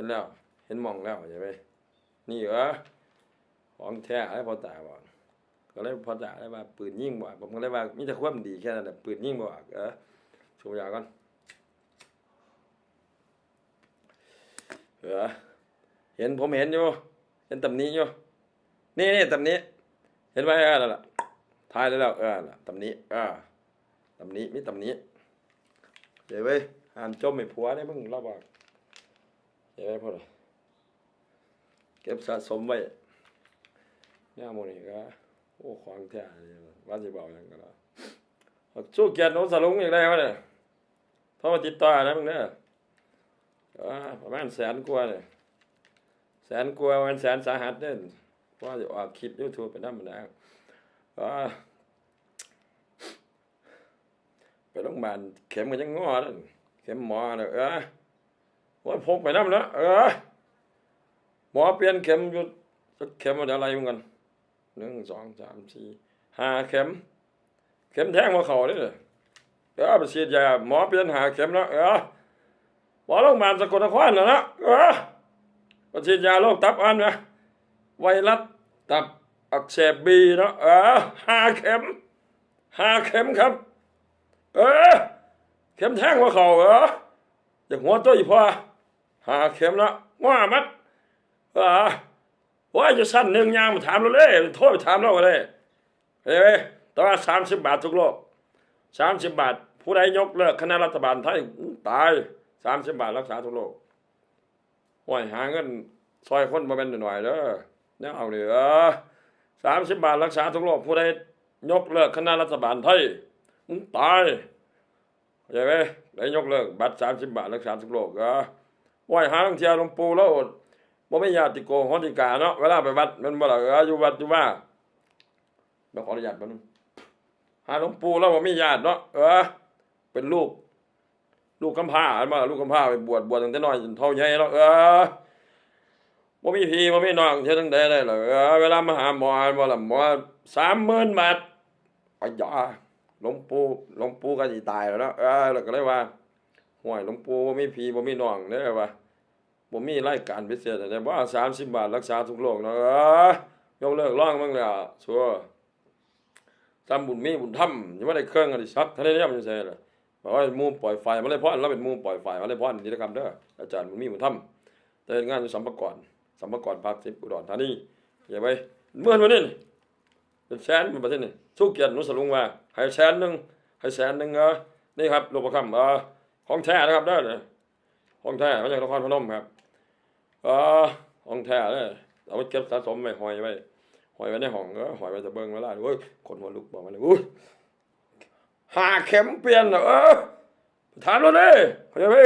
ห็นแล้ว เห็นมองแล้วใช่ไหมนี่เหรอของแท้ให้พอตาบอกก็เลยพอตาได้ว่าปืนยิ่งบอกผมก็เลยว่ามีแต่ความดีแค่นั้นแหละปืนยิ่งบอกเออชมยาก่อนเออเห็นผมเห็นอยู่ เห็นตำนี้อยู่ นี่นี่ตำนี้ เห็นไหมเออนั่นแหละทายได้แล้วเออน่ะตำนี้เออตำนี้มีตำนี้เดี๋ยวเว้ยหามจมไม่ผัวได้มึงเราบอก เดี๋ยวไว้พอเลยเก็บสะสมไว้เนี่ยโมนี่ก็โอ้ของแท้เลยว่าสิบอกยังกันละสู้เกียรติโนสลุงอีกแล้วเนี่ยโทรมาติดต่อนะมึงเนี่ยประมาณแสนกว่าเนี่ยแสนกว่าวันแสนสาหัสเนี่ยเพราะว่าจะออกคลิปยูทูบไปนั่นมันนะเออไปโรงพยาบาลเข็มกันยังงอนั่นเข็มหมอเนี่ยเออ ว่าพกไปนั่นแล้วเออหมอเปลี่ยนเข็มอยู่สักเข็มอะไรมึงกันหนึ่งสองสามสี่ห้าเข็ม เข็มแทงมาเข่าเนี่ยเออไปฉีดยาหมอเปลี่ยนหาเข็มแล้วเออหมอโรงพยาบาลสกลนครนะนะเออไปฉีดยาโรคตับอ่อนนะไวรัสตับอักเสบบีนะเออห้าเข็มห้าเข็มครับ เออเข็มแทงมาเข่าเอออยากหัวตัวอีกพอ หาเข็มล้วว่ามัดเออว่าจะสั้นหนึ่งยางมาถามเราเลยโทษไปถามเราเลยเฮ้ยแต่ว่าสามสิบบาททุกโลกสามสิบบาท ผู้ใดยกเลิกคณะรัฐบาลไทยตายสามสิบบาทรักษาทุกโลกห่วยหาเงินซอยคนมาเป็นหน่อยเด้อเนี่ยเอาเลยเออสามสิบบาทรักษาทุกโลกผู้ใดยกเลิกคณะรัฐบาลไทยตายเข้าใจไหมได้ยกเลิกบัตรสามสิบบาทรักษาทุกโลกเอ อห่วยหาลังเทียหลวงปู่แล้วบ่ไม่ญาติโกโหติกาเนาะเวลาไปวัดมันบ่ล่ะเอออยู่วัดอยู่ว่าเดี๋ยวขออนุญาตแป๊บนึงหาหลวงปู่แล้วผมมีญาติเนาะเออเป็นลูก ลูกกำพร้าอันมาลูกกำพร้าไปบวชบวชตั้งแต่น้อยจนเท่าใหญ่แล้วเออบ่มีพี่บ่มีน้องเท่าตั้งแต่ได้หรอกเออเวลามาหาหมอบ่ล่ะหมอสามหมื่นบาทอ้ยาหลวงปู่หลวงปู่ก็สิตายแล้วเนาะเออแล้วก็เลยว่า ห่วยหลวงปู่บ่มีพี่บ่มีน้องเด้อว่าบ่มีรายการพิเศษแต่ว่า30บบาทรักษาทุกโรคเนาะยกเลิกร้องมั่งเลยอ่ชัวร์ทำบุญมีบุญทำยังไม่ได้เครื่องอะไรสักท่านได้ยังไม่ใช่เลยบอกว่ามูปล่อยไฟมาเลยพ่อนเราเป็นมูปล่อยไฟมาเลยพ่อนนี่นะครับเด้ออาจารย์บุญมีบุญทำแต่งานอยู่สัมปกรสัมปกรภาคสิบอุดรธานีอย่าไปเมื่อวันนี้เป็นแสนเป็นประเทศนี่สู้เกียรตินุสลุงมาให้แสนหนึ่งให้แสนหนึ่งเออนี่ครับหลวงพ่อคำเออ ของแท้นะครับได้เลยของแท้มาจากนครพนมครับอ่าของแท้เลยเอาไว้เก็บสะสมไว้หอยไว้หอยไว้ในห้องก็หอยไว้จะเบิ้งเวลาโอ้ยคนหัวลุกบอกมาเลยอุ้ยหาเข็มเปลี่ยนเหรอเออถามเราเลยเข้าใจไหม